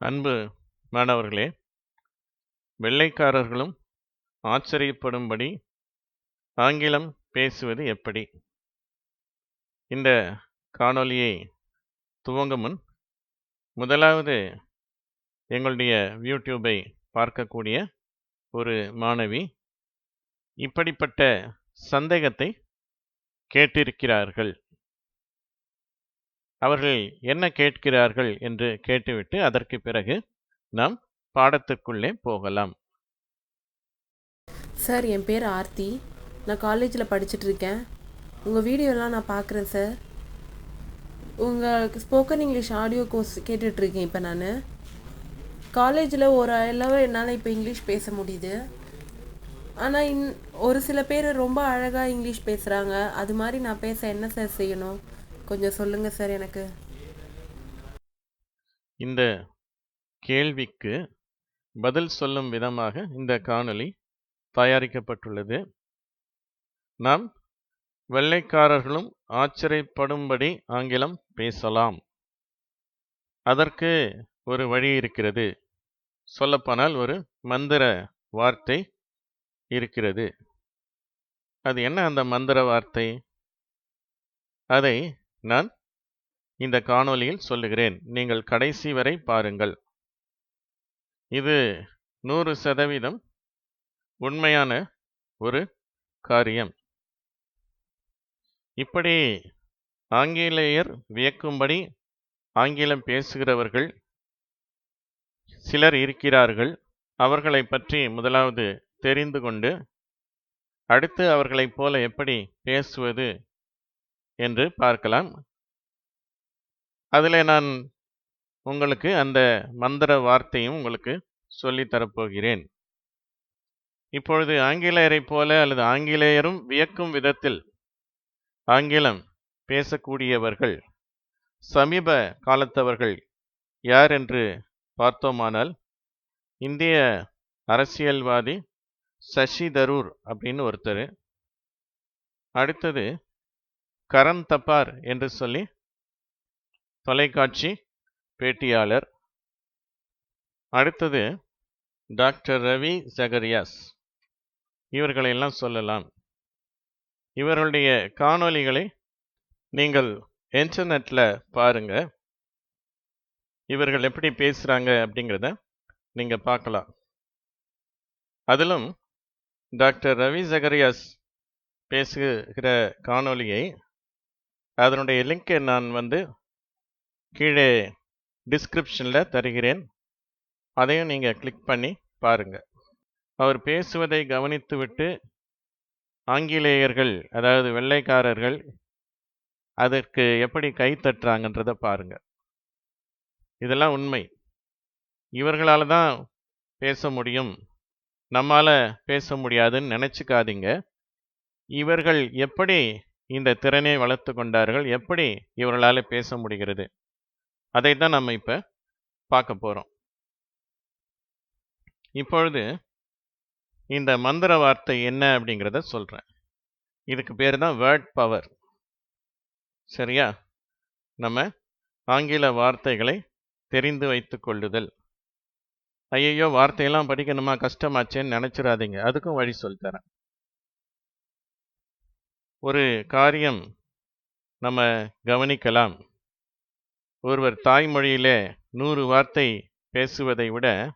அன்பு மாணவர்களே வெள்ளைக்காரர்களும் ஆச்சரியப்படும்படி ஆங்கிலம் பேசுவது எப்படி? இந்த காணொளியை துவங்கும் முன் முதலாவது எங்களுடைய யூடியூபை பார்க்கக்கூடிய ஒரு மாணவி இப்படிப்பட்ட சந்தேகத்தை கேட்டிருக்கிறார்கள். அவர்கள் என்ன கேட்கிறார்கள் என்று கேட்டுவிட்டு அதற்கு பிறகு நாம் பாடத்துக்குள்ளே போகலாம். சார் என் பேர் ஆர்த்தி. நான் காலேஜில் படிச்சுட்டு இருக்கேன் உங்கள் வீடியோலாம் நான் பார்க்குறேன் சார். உங்கள் ஸ்போக்கன் இங்கிலீஷ் ஆடியோ கோர்ஸ் கேட்டுட்ருக்கேன் இப்போ நான். காலேஜில் ஒரு அளவு என்னால் இப்போ இங்கிலீஷ் பேச முடியுது. ஆனால் இன் ஒரு சில பேர் ரொம்ப அழகாக இங்கிலீஷ் பேசுகிறாங்க அது மாதிரி நான் பேச என்ன சார் செய்யணும்? கொஞ்சம் சொல்லுங்கள் சார் எனக்கு. இந்த கேள்விக்கு பதில் சொல்லும் விதமாக இந்த காணொளி தயாரிக்கப்பட்டுள்ளது. நாம் வெள்ளைக்காரர்களும் ஆச்சரியப்படும்படி ஆங்கிலம் பேசலாம். அதற்கு ஒரு வழி இருக்கிறது. சொல்லப்போனால் ஒரு மந்திர வார்த்தை இருக்கிறது. அது என்ன அந்த மந்திர வார்த்தை? அதை நான் இந்த காணொலியில் சொல்லுகிறேன். நீங்கள் கடைசி வரை பாருங்கள். இது நூறு சதவீதம் உண்மையான ஒரு காரியம். இப்படி ஆங்கிலேயர் வியக்கும்படி ஆங்கிலம் பேசுகிறவர்கள் சிலர் இருக்கிறார்கள். அவர்களை பற்றி முதலாவது தெரிந்து கொண்டு அடுத்து அவர்களைப் போல எப்படி பேசுவது என்று பார்க்கலாம். அதில் நான் உங்களுக்கு அந்த மந்திர வார்த்தையும் உங்களுக்கு சொல்லித் தரப்போகிறேன். இப்பொழுது ஆங்கிலேயரைப் போல அல்லது ஆங்கிலேயரும் வியக்கும் விதத்தில் ஆங்கிலம் பேசக்கூடியவர்கள் சமீப காலத்தவர்கள் யார் என்று பார்த்தோமானால் இந்திய அரசியல்வாதி சசி தரூர் அப்படின்னு ஒருத்தர். அடுத்தது கரண் தப்பார் என்று சொல்லி தொலைக்காட்சி பேட்டியாளர். அடுத்தது டாக்டர் ரவி ஜகரியாஸ். இவர்களையெல்லாம் சொல்லலாம். இவர்களுடைய காணொளிகளை நீங்கள் இன்டர்நெட்டில் பாருங்க. இவர்கள் எப்படி பேசுகிறாங்க அப்படிங்கிறத நீங்கள் பார்க்கலாம். அதிலும் டாக்டர் ரவி ஜகரியாஸ் பேசுகிற காணொளியை அதனுடைய லிங்கை நான் வந்து கீழே டிஸ்கிரிப்ஷனில் தருகிறேன். அதையும் நீங்கள் கிளிக் பண்ணி பாருங்கள் அவர் பேசுவதை கவனித்துவிட்டு ஆங்கிலேயர்கள் அதாவது வெள்ளைக்காரர்கள் அதற்கு எப்படி கை தட்டுறாங்கன்றதை பாருங்கள் இதெல்லாம் உண்மை. இவர்களால் தான் பேச முடியும். நம்மால் பேச முடியாதுன்னு நினச்சிக்காதீங்க. இவர்கள் எப்படி இந்த திறனை வளர்த்து கொண்டார்கள். எப்படி இவர்களால் பேச முடிகிறது? அதை தான் நம்ம இப்போ பார்க்க போகிறோம் இப்பொழுது இந்த மந்திர வார்த்தை என்ன அப்படிங்கிறத சொல்கிறேன் இதுக்கு பேர் தான் வேர்ட் பவர் சரியா? நம்ம ஆங்கில வார்த்தைகளை தெரிந்து வைத்து கொள்ளுதல். ஐயையோ வார்த்தையெல்லாம் படிக்கணுமா? கஷ்டமாச்சேன்னு நினச்சிடாதீங்க. அதுக்கும் வழி சொல்லித்தரேன். ஒரு காரியம் நம்ம கவனிக்கலாம். ஒருவர் தாய்மொழியிலே நூறு வார்த்தை பேசுவதை விட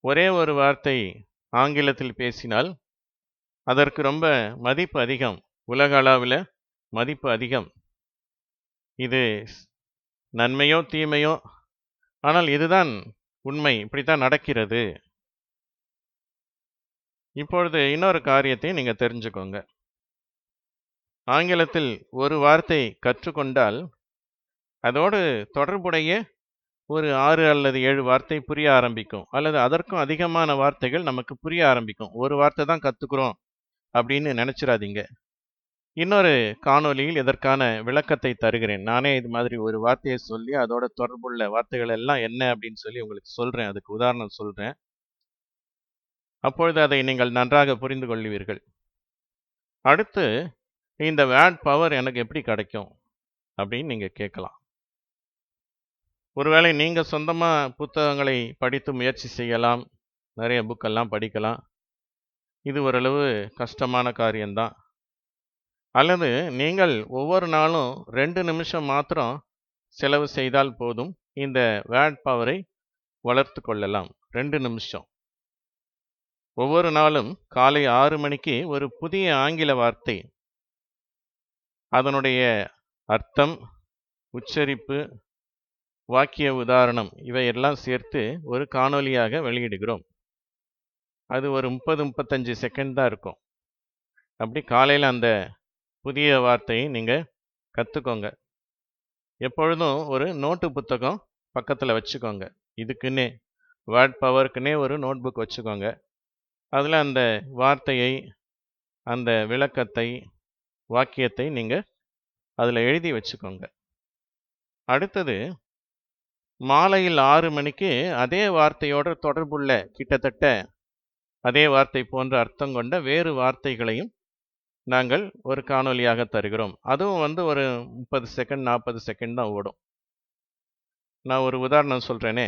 ஒரே ஒரு வார்த்தை ஆங்கிலத்தில் பேசினால் அதற்கு ரொம்ப மதிப்பு அதிகம். உலக அளவில் மதிப்பு அதிகம். இது நன்மையோ தீமையோ? ஆனால் இதுதான் உண்மை. இப்படித்தான் நடக்கிறது. இப்பொழுது இன்னொரு காரியத்தை நீங்கள் தெரிஞ்சுக்கோங்க. ஆங்கிலத்தில் ஒரு வார்த்தை கற்றுக்கொண்டால் அதோடு தொடர்புடைய ஒரு ஆறு அல்லது ஏழு வார்த்தை புரிய ஆரம்பிக்கும். அல்லது அதற்கும் அதிகமான வார்த்தைகள் நமக்கு புரிய ஆரம்பிக்கும். ஒரு வார்த்தை தான் கற்றுக்குறோம் அப்படின்னு நினச்சிடாதீங்க இன்னொரு காணொலியில் இதற்கான விளக்கத்தை தருகிறேன். நானே இது மாதிரி ஒரு வார்த்தையை சொல்லி அதோட தொடர்புள்ள வார்த்தைகள் எல்லாம் என்ன அப்படின்னு சொல்லி உங்களுக்கு சொல்கிறேன் அதுக்கு உதாரணம் சொல்கிறேன் அப்பொழுது அதை நீங்கள் நன்றாக புரிந்து கொள்வீர்கள். அடுத்து இந்த வேட் பவர் எனக்கு எப்படி கிடைக்கும்? அப்படின்னு நீங்கள் கேட்கலாம். ஒருவேளை நீங்கள் சொந்தமாக புத்தகங்களை படித்து முயற்சி செய்யலாம். நிறைய புக்கெல்லாம் படிக்கலாம். இது ஓரளவு கஷ்டமான காரியம்தான். அல்லது நீங்கள் ஒவ்வொரு நாளும் ரெண்டு நிமிஷம் மாத்திரம் செலவு செய்தால் போதும் இந்த வேட் பவரை வளர்த்து கொள்ளலாம். ரெண்டு நிமிஷம். ஒவ்வொரு நாளும் காலை ஆறு மணிக்கு ஒரு புதிய ஆங்கில வார்த்தை அதனுடைய அர்த்தம் உச்சரிப்பு வாக்கிய உதாரணம் இவையெல்லாம் சேர்த்து ஒரு காணொலியாக வெளியிடுகிறோம். அது ஒரு முப்பது முப்பத்தஞ்சு செகண்ட் தான் இருக்கும். அப்படி காலையில் அந்த புதிய வார்த்தையை நீங்கள் கற்றுக்கோங்க எப்பொழுதும் ஒரு நோட்டு புத்தகம் பக்கத்தில் வச்சுக்கோங்க. இதுக்குன்னே வேர்ட் பவருக்குன்னே ஒரு நோட் புக் வச்சுக்கோங்க. அதில் அந்த வார்த்தையை அந்த விளக்கத்தை வாக்கியத்தை நீங்கள் அதில் எழுதி வச்சுக்கோங்க. அடுத்தது மாலையில் ஆறு மணிக்கு அதே வார்த்தையோட தொடர்புள்ள கிட்டத்தட்ட அதே வார்த்தை போன்ற அர்த்தம் கொண்ட வேறு வார்த்தைகளையும் நாங்கள் ஒரு காணொலியாக தருகிறோம். அதுவும் வந்து ஒரு முப்பது செகண்ட் நாற்பது செகண்ட் தான் ஓடும். நான் ஒரு உதாரணம் சொல்கிறேனே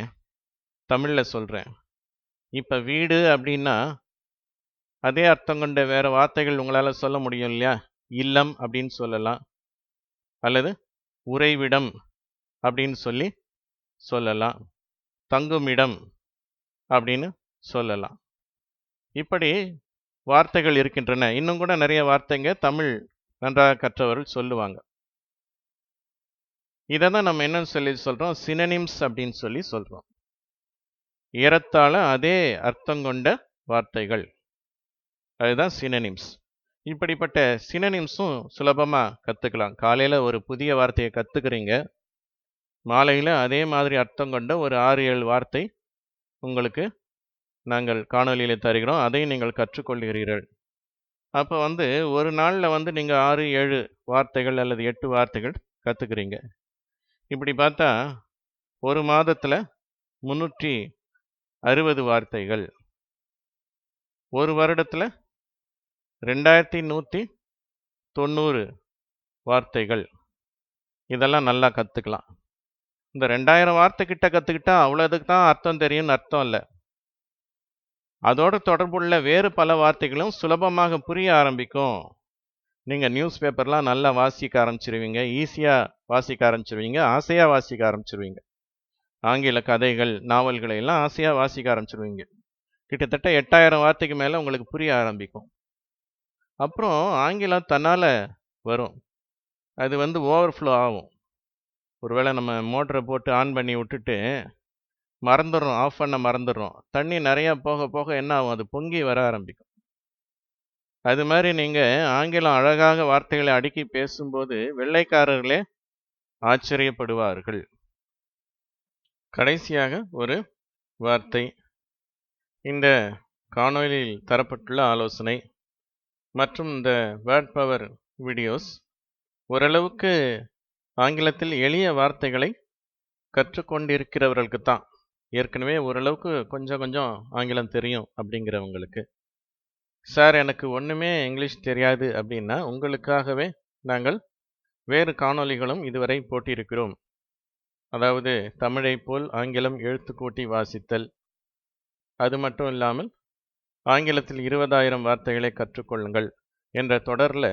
தமிழில் சொல்கிறேன் இப்போ வீடு அப்படின்னா அதே அர்த்தம் கொண்ட வேறு வார்த்தைகள் உங்களால் சொல்ல முடியும் இல்லையா? இல்லம் அப்படின்னு சொல்லலாம். அல்லது உறைவிடம் அப்படின்னு சொல்லி சொல்லலாம். தங்குமிடம் அப்படின்னு சொல்லலாம். இப்படி வார்த்தைகள் இருக்கின்றன. இன்னும் கூட நிறைய வார்த்தைங்க தமிழ் நன்றாக கற்றவர்கள் சொல்லுவாங்க. இதை தான் நம்ம என்னன்னு சொல்லி சொல்கிறோம் சினனிம்ஸ் அப்படின்னு சொல்லி சொல்கிறோம் ஏறத்தாழ அதே அர்த்தம் கொண்ட வார்த்தைகள். அதுதான் சினனிம்ஸ் இப்படிப்பட்ட சினனிம்ஸும் சுலபமாக கற்றுக்கலாம் காலையில் ஒரு புதிய வார்த்தையை கற்றுக்குறீங்க மாலையில் அதே மாதிரி அர்த்தம் கொண்ட ஒரு ஆறு ஏழு வார்த்தை உங்களுக்கு நாங்கள் காணொலியில் தருகிறோம். அதையும் நீங்கள் கற்றுக்கொள்கிறீர்கள். அப்போ வந்து ஒரு நாளில் வந்து நீங்கள் ஆறு ஏழு வார்த்தைகள் அல்லது எட்டு வார்த்தைகள் கற்றுக்குறீங்க இப்படி பார்த்தா ஒரு மாதத்தில் முந்நூற்றி அறுபது வார்த்தைகள். ஒரு வருடத்தில் ரெண்டாயிரத்தி நூற்றி தொண்ணூறு வார்த்தைகள். இதெல்லாம் நல்லா கற்றுக்கலாம் இந்த ரெண்டாயிரம் வார்த்தை கிட்ட கற்றுக்கிட்டா அவ்வளோதுக்கு தான் அர்த்தம் தெரியும்னு அர்த்தம் இல்லை. அதோடு தொடர்புள்ள வேறு பல வார்த்தைகளும் சுலபமாக புரிய ஆரம்பிக்கும். நீங்கள் நியூஸ் பேப்பர்லாம் நல்லா வாசிக்க ஆரம்பிச்சிருவீங்க ஈஸியாக வாசிக்க ஆரம்பிச்சிருவீங்க ஆசையாக வாசிக்க ஆரம்பிச்சிருவீங்க. ஆங்கில கதைகள் நாவல்களை எல்லாம் ஆசையாக வாசிக்க ஆரம்பிச்சிருவீங்க. கிட்டத்தட்ட எட்டாயிரம் வார்த்தைக்கு மேலே உங்களுக்கு புரிய ஆரம்பிக்கும். அப்புறம் ஆங்கிலம் தன்னால் வரும். அது வந்து ஓவர்ஃப்ளோ ஆகும். ஒருவேளை நம்ம மோட்டரை போட்டு ஆன் பண்ணி விட்டுட்டு மறந்துடுறோம் ஆஃப் பண்ண மறந்துடுறோம். தண்ணி நிறையா போக போக என்ன ஆகும்? அது பொங்கி வர ஆரம்பிக்கும். அது மாதிரி நீங்கள் ஆங்கிலம் அழகாக வார்த்தைகளை அடுக்கி பேசும்போது வெள்ளைக்காரர்களே ஆச்சரியப்படுவார்கள். கடைசியாக ஒரு வார்த்தை. இந்த காணொலியில் தரப்பட்டுள்ள ஆலோசனை மற்றும் இந்த வேர்ட் பவர் வீடியோஸ் ஓரளவுக்கு ஆங்கிலத்தில் எளிய வார்த்தைகளை கற்றுக்கொண்டிருக்கிறவர்களுக்கு தான். ஏற்கனவே ஓரளவுக்கு கொஞ்சம் கொஞ்சம் ஆங்கிலம் தெரியும் அப்படிங்கிறவங்களுக்கு. சார் எனக்கு ஒன்றுமே இங்கிலீஷ் தெரியாது அப்படின்னா உங்களுக்காகவே நாங்கள் வேறு காணொளிகளும் இதுவரை போட்டிருக்கிறோம். அதாவது தமிழை போல் ஆங்கிலம் எழுத்துக்கூட்டி வாசித்தல். அது மட்டும் இல்லாமல் ஆங்கிலத்தில் இருபதாயிரம் வார்த்தைகளை கற்றுக்கொள்ளுங்கள் என்ற தொடரில்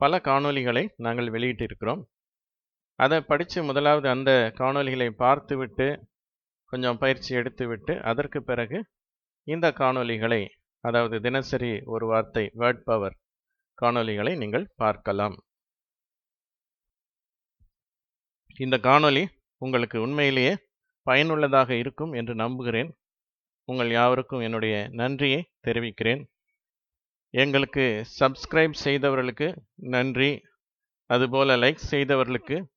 பல காணொளிகளை நாங்கள் வெளியிட்டிருக்கிறோம். அதை படித்து முதலாவது அந்த காணொலிகளை பார்த்துவிட்டு கொஞ்சம் பயிற்சி எடுத்துவிட்டு அதற்கு பிறகு இந்த காணொளிகளை அதாவது தினசரி ஒரு வார்த்தை வேர்ட் பவர் காணொலிகளை நீங்கள் பார்க்கலாம். இந்த காணொலி உங்களுக்கு உண்மையிலேயே பயனுள்ளதாக இருக்கும் என்று நம்புகிறேன். உங்கள் யாவருக்கும் என்னுடைய நன்றியை தெரிவிக்கிறேன். எங்களுக்கு சப்ஸ்கிரைப் செய்தவர்களுக்கு நன்றி. அதுபோல் லைக் செய்தவர்களுக்கு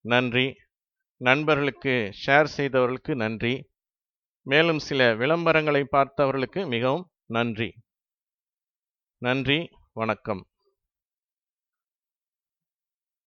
நன்றி. நண்பர்களுக்கு ஷேர் செய்தவர்களுக்கு நன்றி. மேலும் சில விளம்பரங்களை பார்த்தவர்களுக்கு மிகவும் நன்றி. நன்றி. வணக்கம்.